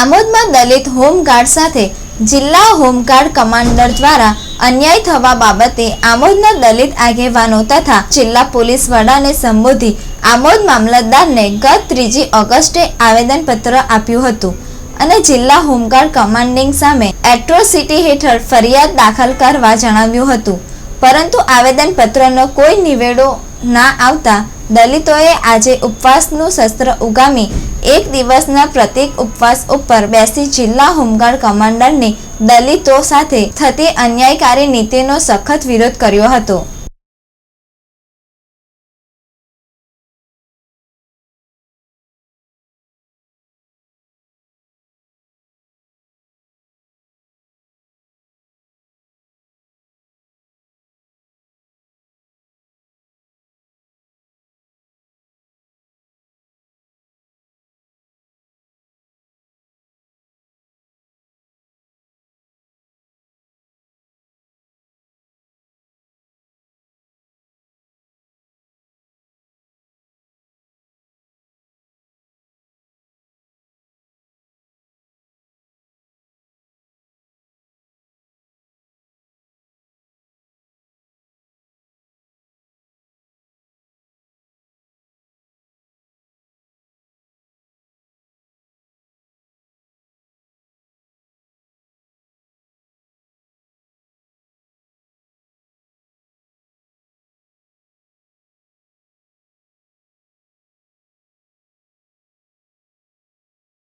આમોદમાં દલિત home guard સાથે જિલ્લા home guard commander દ્વારા અન્યાય થવા બાબતે આમોદના દલિત આગેવાનો તથા જિલ્લા પોલીસ વડાને સંબોધી આમોદ મામલતદારને ગત ત્રીજી ઓગસ્ટે આવેદનપત્ર આપ્યું હતું અને જિલ્લા હોમગાર્ડ કમાન્ડિંગ સામે એટ્રોસિટી હેઠળ ફરિયાદ દાખલ કરવા જણાવ્યું હતું. પરંતુ આવેદનપત્રનો કોઈ નિવેડો ના આવતા દલિતોએ આજે ઉપવાસનું શસ્ત્ર ઉગામી એક દિવસના પ્રતિક ઉપવાસ ઉપર બેસી જિલ્લા હોમગાર્ડ કમાન્ડરની દલિતો સાથે થતી અન્યાયકારી નીતિનો સખત વિરોધ કર્યો હતો.